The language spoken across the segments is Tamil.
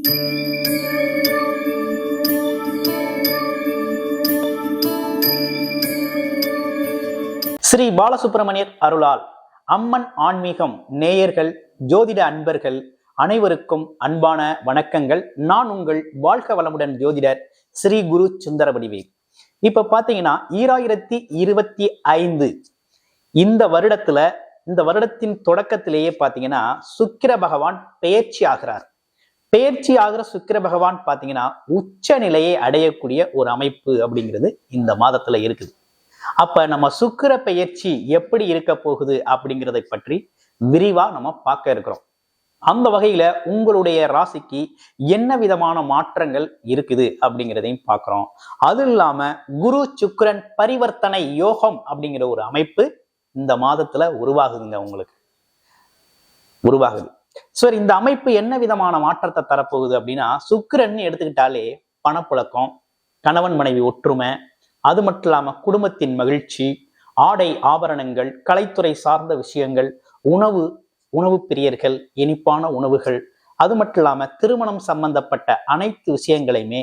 ஸ்ரீ பாலசுப்பிரமணியர் அருளால் அம்மன் ஆன்மீகம் நேயர்கள் ஜோதிட அன்பர்கள் அனைவருக்கும் அன்பான வணக்கங்கள். நான் உங்கள் வாழ்க வளமுடன் ஜோதிடர் ஸ்ரீ குரு சுந்தரவடிவே. இப்ப பாத்தீங்கன்னா ஈராயிரத்தி இருபத்தி ஐந்து இந்த வருடத்துல இந்த வருடத்தின் தொடக்கத்திலேயே பாத்தீங்கன்னா சுக்கிர பகவான் பெயர்ச்சி ஆகிறார். பெயர்ச்சி ஆகிற சுக்கிர பகவான் பார்த்தீங்கன்னா உச்ச நிலையை அடையக்கூடிய ஒரு அமைப்பு அப்படிங்கிறது இந்த மாதத்துல இருக்குது. அப்ப நம்ம சுக்கிர பெயர்ச்சி எப்படி இருக்க போகுது அப்படிங்கிறதை பற்றி விரிவா நம்ம பார்க்க இருக்கிறோம். அந்த வகையில உங்களுடைய ராசிக்கு என்ன விதமான மாற்றங்கள் இருக்குது அப்படிங்கிறதையும் பார்க்கிறோம். அது இல்லாம குரு சுக்கிரன் பரிவர்த்தனை யோகம் அப்படிங்கிற ஒரு அமைப்பு இந்த மாதத்துல உருவாகுதுங்க உங்களுக்கு. உருவாகுது. சார் இந்த அமைப்பு என்ன விதமான மாற்றத்தை தரப்போகுது அப்படின்னா சுக்கிரன் எடுத்துக்கிட்டாலே பணப்புழக்கம் கணவன் மனைவி ஒற்றுமை அது மட்டும் இல்லாம குடும்பத்தின் மகிழ்ச்சி ஆடை ஆபரணங்கள் கலைத்துறை சார்ந்த விஷயங்கள் உணவு உணவு பிரியர்கள் இனிப்பான உணவுகள் அது மட்டும் இல்லாம திருமணம் சம்பந்தப்பட்ட அனைத்து விஷயங்களையுமே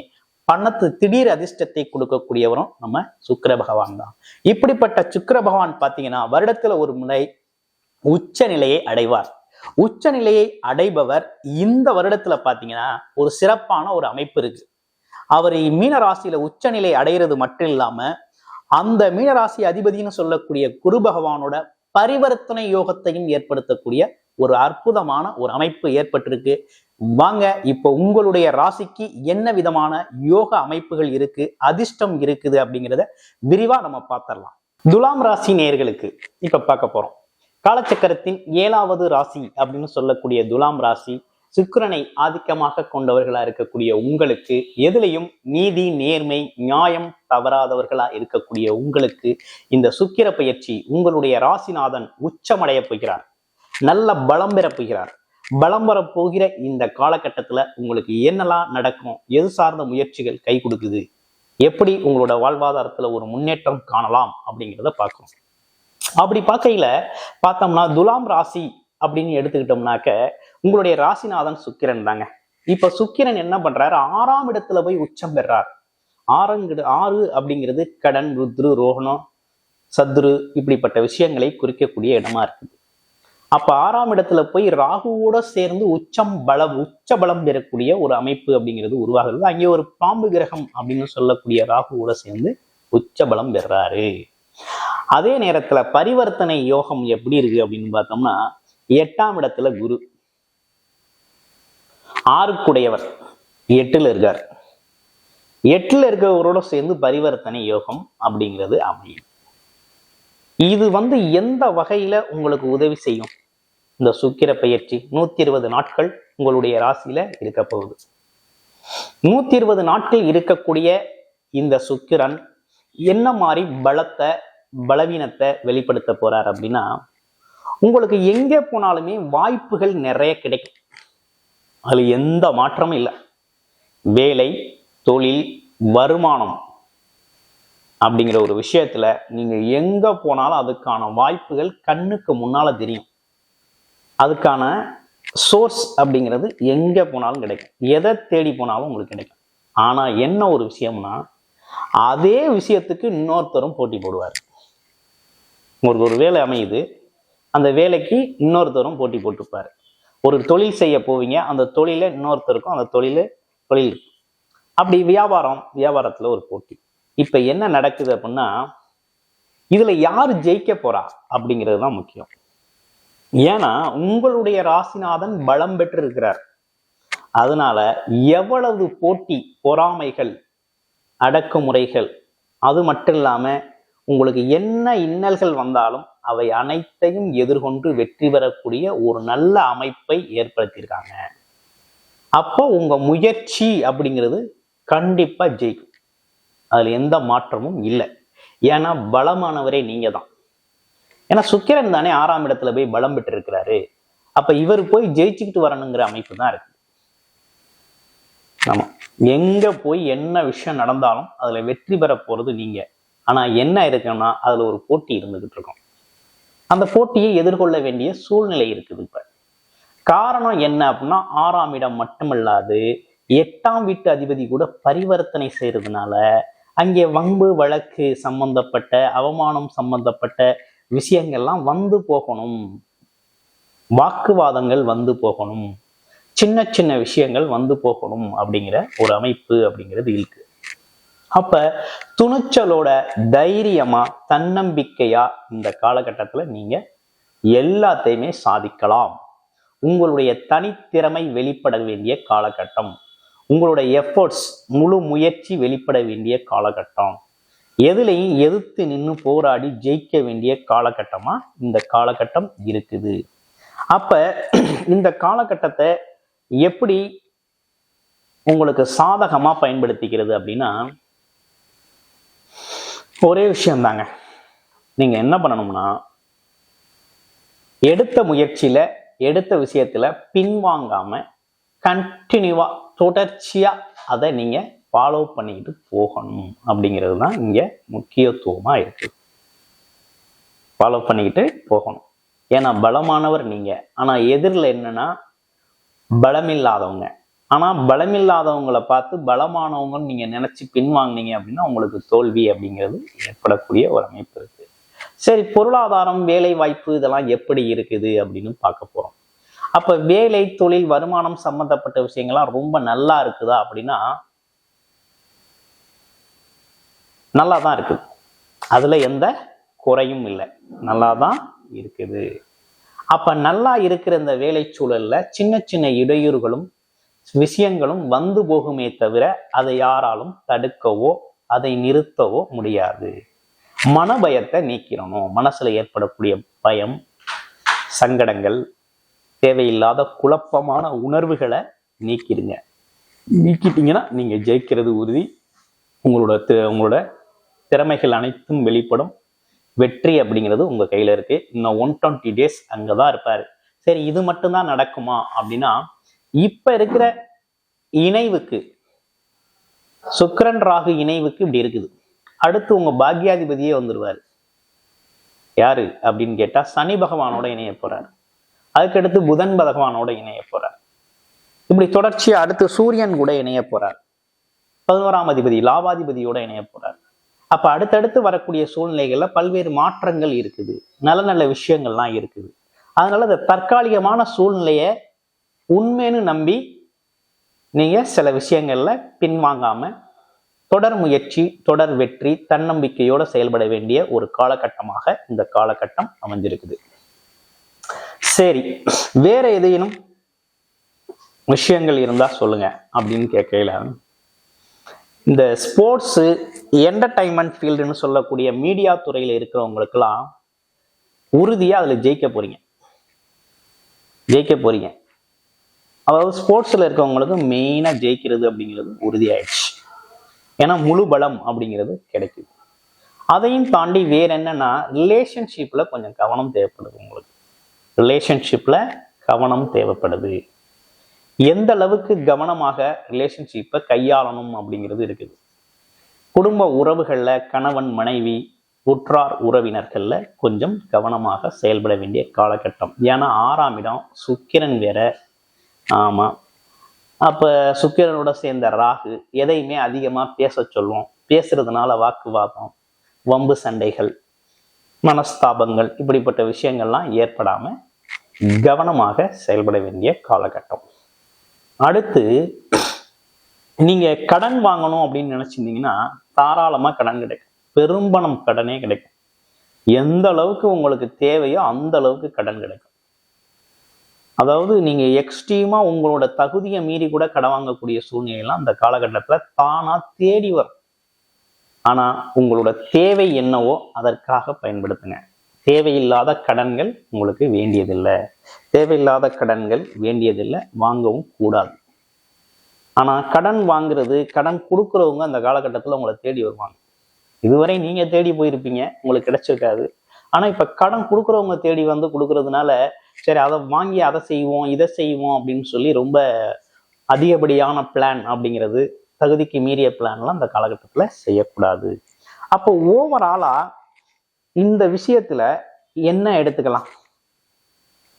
பணத்து திடீர் அதிர்ஷ்டத்தை கொடுக்கக்கூடியவரும் நம்ம சுக்கிர பகவான் தான். இப்படிப்பட்ட சுக்கர பகவான் பாத்தீங்கன்னா வருடத்துல ஒரு முறை உச்ச நிலையை அடைவார். உச்சநிலையை அடைபவர் இந்த வருடத்துல பாத்தீங்கன்னா ஒரு சிறப்பான ஒரு அமைப்பு இருக்கு. அவர் மீன ராசியில உச்சநிலை அடைகிறது மட்டும் இல்லாம அந்த மீனராசி அதிபதினு சொல்லக்கூடிய குரு பகவானோட பரிவர்த்தனை யோகத்தையும் ஏற்படுத்தக்கூடிய ஒரு அற்புதமான ஒரு அமைப்பு ஏற்பட்டிருக்கு. வாங்க இப்போ உங்களுடைய ராசிக்கு என்ன விதமான யோக அமைப்புகள் இருக்கு அதிர்ஷ்டம் இருக்குது அப்படிங்கிறத விரிவா நம்ம பார்த்துடலாம். துலாம் ராசி நேர்களுக்கு இப்ப பார்க்க போறோம். காலச்சக்கரத்தின் ஏழாவது ராசி அப்படின்னு சொல்லக்கூடிய துலாம் ராசி சுக்கிரனை ஆதிக்கமாக கொண்டவர்களா இருக்கக்கூடிய உங்களுக்கு எதுலையும் நீதி நேர்மை நியாயம் தவறாதவர்களா இருக்கக்கூடிய உங்களுக்கு இந்த சுக்கிர பயிற்சி உங்களுடைய ராசிநாதன் உச்சமடைய போகிறார். நல்ல பலம் பெற போகிறார். பலம் வரப்போகிற போகிற இந்த காலகட்டத்துல உங்களுக்கு என்னெல்லாம் நடக்கும் எது சார்ந்த முயற்சிகள் கை கொடுக்குது எப்படி உங்களோட வாழ்வாதாரத்துல ஒரு முன்னேற்றம் காணலாம் அப்படிங்கிறத பார்க்கணும். அப்படி பார்க்கையில பார்த்தோம்னா துலாம் ராசி அப்படின்னு எடுத்துக்கிட்டோம்னாக்க உங்களுடைய ராசிநாதன் சுக்கிரன் தாங்க. இப்ப சுக்கிரன் என்ன பண்றாரு? ஆறாம் இடத்துல போய் உச்சம் பெறார். ஆறங்கிட ஆறு அப்படிங்கிறது கடன் ருத்ரு ரோகணம் சத்ரு இப்படிப்பட்ட விஷயங்களை குறிக்கக்கூடிய இடமா இருக்குது. அப்ப ஆறாம் இடத்துல போய் ராகுவோட சேர்ந்து உச்சம் பலம் உச்ச பலம் பெறக்கூடிய ஒரு அமைப்பு அப்படிங்கிறது உருவாகிறது. அங்கே ஒரு பாம்பு கிரகம் அப்படின்னு சொல்லக்கூடிய ராகுவோட சேர்ந்து உச்ச பலம் பெறாரு. அதே நேரத்துல பரிவர்த்தனை யோகம் எப்படி இருக்கு அப்படின்னு பார்த்தோம்னா எட்டாம் இடத்துல குரு. ஆறுக்குடையவர் எட்டுல இருக்கார். எட்டுல இருக்கிறவரோட சேர்ந்து பரிவர்த்தனை யோகம் அப்படிங்கிறது அமையும். இது வந்து எந்த வகையில உங்களுக்கு உதவி செய்யும்? இந்த சுக்கிர பயிற்சி நூத்தி இருபது நாட்கள் உங்களுடைய ராசியில இருக்க போகுது. நூத்தி இருபது நாட்கள் இருக்கக்கூடிய இந்த சுக்கிரன் என்ன மாதிரி பலத்தை பலவீனத்தை வெளிப்படுத்த போறார் அப்படின்னா உங்களுக்கு எங்க போனாலுமே வாய்ப்புகள் நிறைய கிடைக்கும். அதுல எந்த மாற்றமும் இல்லை. வேலை தொழில் வருமானம் அப்படிங்கிற ஒரு விஷயத்துல நீங்க எங்க போனாலும் அதுக்கான வாய்ப்புகள் கண்ணுக்கு முன்னால தெரியும். அதுக்கான சோர்ஸ் அப்படிங்கிறது எங்க போனாலும் கிடைக்கும். எதை தேடி போனாலும் உங்களுக்கு கிடைக்கும். ஆனா என்ன ஒரு விஷயம்னா அதே விஷயத்துக்கு இன்னொருத்தரும் போட்டி போடுவார். உங்களுக்கு ஒரு வேலை அமையுது. அந்த வேலைக்கு இன்னொருத்தரும் போட்டி போட்டுப்பாரு. ஒரு தொழில் செய்ய போவீங்க அந்த தொழில இன்னொருத்தருக்கும் அந்த தொழில தொழில் அப்படி வியாபாரம் வியாபாரத்துல ஒரு போட்டி. இப்ப என்ன நடக்குது அப்படின்னா இதுல யார் ஜெயிக்க போறா அப்படிங்கிறது தான் முக்கியம். ஏன்னா உங்களுடைய ராசிநாதன் பலம் பெற்று இருக்கிறார் அதனால எவ்வளவு போட்டி பொறாமைகள் அடக்குமுறைகள் அது மட்டும் இல்லாமல் உங்களுக்கு என்ன இன்னல்கள் வந்தாலும் அவை அனைத்தையும் எதிர்கொண்டு வெற்றி பெறக்கூடிய ஒரு நல்ல அமைப்பை ஏற்படுத்தியிருக்காங்க. அப்போ உங்க முயற்சி அப்படிங்கிறது கண்டிப்பா ஜெயிக்கும். அதுல எந்த மாற்றமும் இல்லை. ஏன்னா பலமானவரே நீங்க தான். ஏன்னா சுக்கிரன் தானே ஆறாம் இடத்துல போய் பலம் பெற்று இருக்கிறாரு அப்ப இவர் போய் ஜெயிச்சுக்கிட்டு வரணுங்கிற அமைப்பு தான் இருக்கு. ஆமா. எங்க போய் என்ன விஷயம் நடந்தாலும் அதுல வெற்றி பெற போறது நீங்க. ஆனால் என்ன இருக்குன்னா அதில் ஒரு போட்டி இருந்துகிட்டு இருக்கும் அந்த போட்டியை எதிர்கொள்ள வேண்டிய சூழ்நிலை இருக்குது இப்போ. காரணம் என்ன அப்படின்னா ஆறாம் இடம் மட்டுமல்லாது எட்டாம் வீட்டு அதிபதி கூட பரிவர்த்தனை செய்யறதுனால அங்கே வம்பு வழக்கு சம்பந்தப்பட்ட அவமானம் சம்பந்தப்பட்ட விஷயங்கள்லாம் வந்து போகணும். வாக்குவாதங்கள் வந்து போகணும். சின்ன சின்ன விஷயங்கள் வந்து போகணும் அப்படிங்கிற ஒரு அமைப்பு அப்படிங்கிறது இருக்கு. அப்ப துணிச்சலோட தைரியமா தன்னம்பிக்கையா இந்த காலகட்டத்துல நீங்க எல்லாத்தையுமே சாதிக்கலாம். உங்களுடைய தனித்திறமை வெளிப்பட வேண்டிய காலகட்டம். உங்களுடைய எஃபர்ட்ஸ் முழு முயற்சி வெளிப்பட வேண்டிய காலகட்டம். எதுலையும் எதிர்த்து நின்று போராடி ஜெயிக்க வேண்டிய காலகட்டமா இந்த காலகட்டம் இருக்குது. அப்ப இந்த காலகட்டத்தை எப்படி உங்களுக்கு சாதகமா பயன்படுத்திக்கிறது அப்படின்னா ஒரே விஷயம் தாங்க நீங்க என்ன பண்ணணும்னா எடுத்த முயற்சியில எடுத்த விஷயத்துல பின்வாங்காம கண்டினியூவா தொடர்ச்சியா அதை நீங்க ஃபாலோ பண்ணிக்கிட்டு போகணும் அப்படிங்கிறது தான் இங்க முக்கியத்துவமா இருக்கு. ஃபாலோ பண்ணிக்கிட்டு போகணும். ஏன்னா பலமானவர் நீங்க. ஆனா எதிரில் என்னன்னா பலமில்லாதவங்க. ஆனால் பலமில்லாதவங்களை பார்த்து பலமானவங்கன்னு நீங்கள் நினச்சி பின்வாங்கினீங்க அப்படின்னா உங்களுக்கு தோல்வி அப்படிங்கிறது ஏற்படக்கூடிய ஒரு அமைப்பு இருக்கு. சரி பொருளாதாரம் வேலை வாய்ப்பு இதெல்லாம் எப்படி இருக்குது அப்படின்னு பார்க்க போகிறோம் அப்போ வேலை தொழில் வருமானம் சம்மந்தப்பட்ட விஷயங்கள்லாம் ரொம்ப நல்லா இருக்குதா அப்படின்னா நல்லா தான் இருக்குது அதில் எந்த குறையும் இல்லை. நல்லா தான் இருக்குது. அப்போ நல்லா இருக்கிற இந்த வேலை சூழலில் சின்ன சின்ன இடையூறுகளும் விஷயங்களும் வந்து போகுமே தவிர அதை யாராலும் தடுக்கவோ அதை நிறுத்தவோ முடியாது. மனபயத்தை நீக்கிறணும் மனசுல ஏற்படக்கூடிய பயம் சங்கடங்கள் தேவையில்லாத குழப்பமான உணர்வுகளை நீக்கிடுங்க. நீக்கிட்டீங்கன்னா நீங்க ஜெயிக்கிறது உறுதி. உங்களோட உங்களோட திறமைகள் அனைத்தும் வெளிப்படும். வெற்றி அப்படிங்கிறது உங்க கையில இருக்கு. இன்னும் ஒன் டுவெண்ட்டி டேஸ் அங்கதான் இருப்பாரு. சரி இது மட்டும்தான் நடக்குமா அப்படின்னா இப்ப இருக்கிற இணைவுக்கு சுக்கிரன் ராகு இணைவுக்கு இப்படி இருக்குது. அடுத்து உங்க பாக்யாதிபதியே வந்துருவாரு. யாரு அப்படின்னு கேட்டா சனி பகவானோட இணைய போறாரு. அதுக்கடுத்து புதன் பகவானோட இணைய போறார். இப்படி தொடர்ச்சியா அடுத்து சூரியன் கூட இணைய போறார். பதினோராம் அதிபதி லாபாதிபதியோட இணைய போறார். அப்ப அடுத்தடுத்து வரக்கூடிய சூழ்நிலைகள்ல பல்வேறு மாற்றங்கள் இருக்குது. நல்ல நல்ல விஷயங்கள்லாம் இருக்குது. அதனால அந்த தற்காலிகமான சூழ்நிலையை உண்மைன்னு நம்பி நீங்கள் சில விஷயங்களில் பின்வாங்காமல் தொடர் முயற்சி தொடர் வெற்றி தன்னம்பிக்கையோடு செயல்பட வேண்டிய ஒரு காலகட்டமாக இந்த காலகட்டம் அமைஞ்சிருக்குது. சரி வேற எதையும் விஷயங்கள் இருந்தால் சொல்லுங்க அப்படின்னு கேட்கல இந்த ஸ்போர்ட்ஸு என்டர்டைன்மெண்ட் ஃபீல்டுன்னு சொல்லக்கூடிய மீடியா துறையில் இருக்கிறவங்களுக்கெல்லாம் உறுதியாக அதில் ஜெயிக்க போறீங்க. ஜெயிக்க போறீங்க. அதாவது ஸ்போர்ட்ஸில் இருக்கவங்களுக்கு மெயினாக ஜெயிக்கிறது அப்படிங்கிறது உறுதியாயிடுச்சு. ஏன்னா முழு பலம் அப்படிங்கிறது கிடைக்குது. அதையும் தாண்டி வேற என்னன்னா ரிலேஷன்ஷிப்பில் கொஞ்சம் கவனம் தேவைப்படுது உங்களுக்கு. ரிலேஷன்ஷிப்பில் கவனம் தேவைப்படுது. எந்த அளவுக்கு கவனமாக ரிலேஷன்ஷிப்பை கையாளணும் அப்படிங்கிறது இருக்குது. குடும்ப உறவுகளில் கணவன் மனைவி உற்றார் உறவினர்களில் கொஞ்சம் கவனமாக செயல்பட வேண்டிய காலகட்டம். ஏன்னா ஆறாம் இடம் சுக்கிரன் வேற. ஆமாம் அப்போ சுக்கிரனோட சேர்ந்த ராகு எதையுமே அதிகமாக பேச சொல்லுவோம் பேசுறதுனால வாக்குவாதம் வம்பு சண்டைகள் மனஸ்தாபங்கள் இப்படிப்பட்ட விஷயங்கள்லாம் ஏற்படாமல் கவனமாக செயல்பட வேண்டிய காலகட்டம். அடுத்து நீங்கள் கடன் வாங்கணும் அப்படின்னு நினச்சிருந்தீங்கன்னா தாராளமாக கடன் கிடைக்கும். பெரும்பணம் கடனே கிடைக்கும். எந்த அளவுக்கு உங்களுக்கு தேவையோ அந்த அளவுக்கு கடன் கிடைக்கும். அதாவது நீங்க எக்ஸ்ட்ரீமா உங்களோட தகுதியை மீறி கூட கடன் வாங்கக்கூடிய சூழ்நிலையெல்லாம் அந்த காலகட்டத்துல தானா தேடி வரும். ஆனா உங்களோட தேவை என்னவோ அதற்காக பயன்படுத்துங்க. தேவையில்லாத கடன்கள் உங்களுக்கு வேண்டியதில்லை. தேவையில்லாத கடன்கள் வேண்டியதில்லை. வாங்கவும் கூடாது. ஆனா கடன் வாங்குறது கடன் கொடுக்குறவங்க அந்த காலகட்டத்தில் உங்களை தேடி வருவாங்க. இதுவரை நீங்க தேடி போயிருப்பீங்க. உங்களுக்கு கிடைச்சிருக்காது. ஆனால் இப்போ கடன் கொடுக்குறவங்க தேடி வந்து கொடுக்கறதுனால சரி அதை வாங்கி அதை செய்வோம் இதை செய்வோம் அப்படின்னு சொல்லி ரொம்ப அதிகப்படியான பிளான் அப்படிங்கிறது தகுதிக்கு மீறிய பிளான்லாம் அந்த காலகட்டத்தில் செய்யக்கூடாது. அப்போ ஓவராலாக இந்த விஷயத்துல என்ன எடுத்துக்கலாம்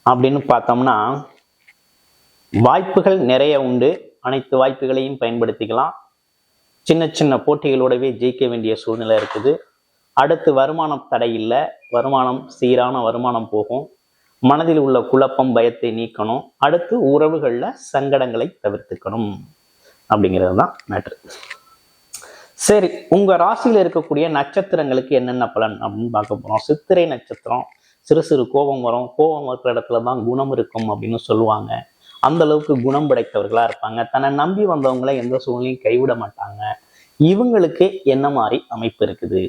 அப்படின்னு பார்த்தோம்னா வாய்ப்புகள் நிறைய உண்டு. அனைத்து வாய்ப்புகளையும் பயன்படுத்திக்கலாம். சின்ன சின்ன போட்டிகளோடவே ஜெயிக்க வேண்டிய சூழ்நிலை இருக்குது. அடுத்து வருமானம் தடை இல்லை வருமானம் சீரான வருமானம் போகும். மனதில் உள்ள குழப்பம் பயத்தை நீக்கணும். அடுத்து உறவுகளில் சங்கடங்களை தவிர்த்துக்கணும். அப்படிங்கிறது தான் மேட்ரு சரி உங்க ராசியில் இருக்கக்கூடிய நட்சத்திரங்களுக்கு என்னென்ன பலன் அப்படின்னு பார்க்க போறோம். சித்திரை நட்சத்திரம் சிறு சிறு கோபம் வரும். கோபம் இருக்கிற இடத்துல தான் குணம் இருக்கும் அப்படின்னு சொல்லுவாங்க. அந்த அளவுக்கு குணம் படைத்தவர்களா இருப்பாங்க. தன்னை நம்பி வந்தவங்களை எந்த சூழ்நிலையும் கைவிட மாட்டாங்க. இவங்களுக்கு என்ன மாதிரி அமைப்பு இருக்குது?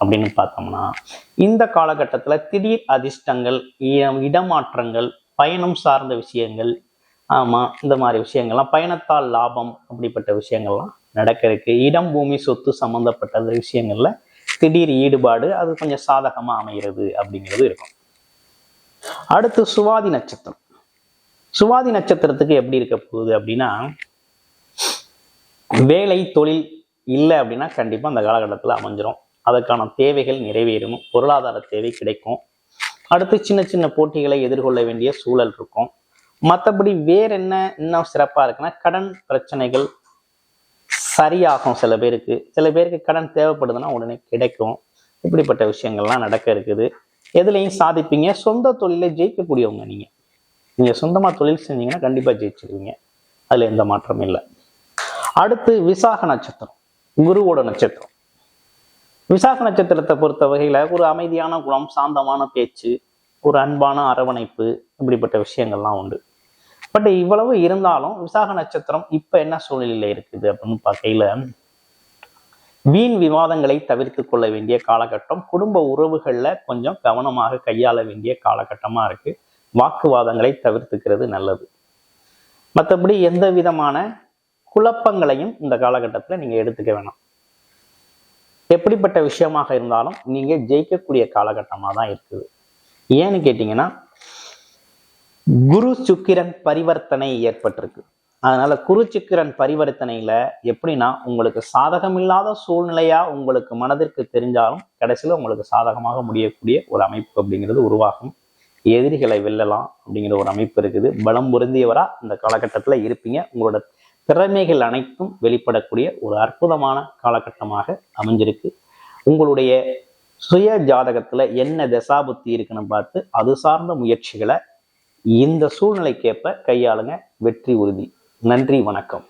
அப்படின்னு பார்த்தோம்னா இந்த காலகட்டத்தில் திடீர் அதிர்ஷ்டங்கள் இ- இடமாற்றங்கள் பயணம் சார்ந்த விஷயங்கள் ஆமாம் இந்த மாதிரி விஷயங்கள்லாம் பயணத்தால் லாபம் அப்படிப்பட்ட விஷயங்கள்லாம் நடக்க இருக்கு இடம் பூமி சொத்து சம்மந்தப்பட்ட விஷயங்கள்ல திடீர் ஈடுபாடு அது கொஞ்சம் சாதகமாக அமைகிறது அப்படிங்கிறது இருக்கும். அடுத்து சுவாதி நட்சத்திரம். சுவாதி நட்சத்திரத்துக்கு எப்படி இருக்க போகுது அப்படின்னா வேலை தொழில் இல்லை அப்படின்னா கண்டிப்பாக அந்த காலகட்டத்தில் அமைஞ்சிரும். அதற்கான தேவைகள் நிறைவேறும் பொருளாதார தேவை கிடைக்கும். அடுத்து சின்ன சின்ன போட்டிகளை எதிர்கொள்ள வேண்டிய சூழல் இருக்கும். மற்றபடி வேற என்ன இன்னும் சிறப்பாக இருக்குன்னா கடன் பிரச்சனைகள் சரியாகும் சில பேருக்கு. சில பேருக்கு கடன் தேவைப்படுதுன்னா உடனே கிடைக்கும். இப்படிப்பட்ட விஷயங்கள்லாம் நடக்க இருக்குது. எதுலையும் சாதிப்பீங்க. சொந்த தொழிலை ஜெயிக்கக்கூடியவங்க நீங்கள் நீங்கள் சொந்தமாக தொழில் செஞ்சீங்கன்னா கண்டிப்பாக ஜெயிச்சிருவீங்க. அதில் எந்த மாற்றமும் இல்லை. அடுத்து விசாக நட்சத்திரம். குருவோட நட்சத்திரம். விசாக நட்சத்திரத்தை பொறுத்த வகையில் ஒரு அமைதியான குணம் சாந்தமான பேச்சு ஒரு அன்பான அரவணைப்பு இப்படிப்பட்ட விஷயங்கள்லாம் உண்டு. பட் இவ்வளவு இருந்தாலும் விசாக நட்சத்திரம் இப்போ என்ன சூழ்நிலையில இருக்குது அப்படின்னு பார்க்கையில் வீண் விவாதங்களை தவிர்த்து கொள்ள வேண்டிய காலகட்டம் குடும்ப உறவுகளில் கொஞ்சம் கவனமாக கையாள வேண்டிய காலகட்டமா இருக்கு. வாக்குவாதங்களை தவிர்த்துக்கிறது நல்லது. மற்றபடி எந்த விதமான குழப்பங்களையும் இந்த காலகட்டத்தில் நீங்க எடுத்துக்க வேணாம். எப்படிப்பட்ட விஷயமாக இருந்தாலும் நீங்க ஜெயிக்கக்கூடிய காலகட்டமாக தான் இருக்குது. ஏன்னு கேட்டிங்கன்னா குரு சுக்கிரன் பரிவர்த்தனை ஏற்பட்டிருக்கு. அதனால குரு சுக்கிரன் பரிவர்த்தனையில எப்படின்னா உங்களுக்கு சாதகமில்லாத சூழ்நிலையா உங்களுக்கு மனதிற்கு தெரிஞ்சாலும் கடைசியில உங்களுக்கு சாதகமாக முடியக்கூடிய ஒரு அமைப்பு அப்படிங்கிறது உருவாகும். எதிரிகளை வெல்லலாம் அப்படிங்கிற ஒரு அமைப்பு இருக்குது. பலம் பொருந்தியவரா இந்த காலகட்டத்தில் இருப்பீங்க. உங்களோட திறமைகள் அனைத்தும் வெளிப்படக்கூடிய ஒரு அற்புதமான காலகட்டமாக அமைஞ்சிருக்கு. உங்களுடைய சுய ஜாதகத்துல என்ன தசாபுத்தி இருக்குன்னு பார்த்து அது சார்ந்த முயற்சிகளை இந்த சூழ்நிலைக்கேற்ப கையாளுங்க. வெற்றி உறுதி. நன்றி வணக்கம்.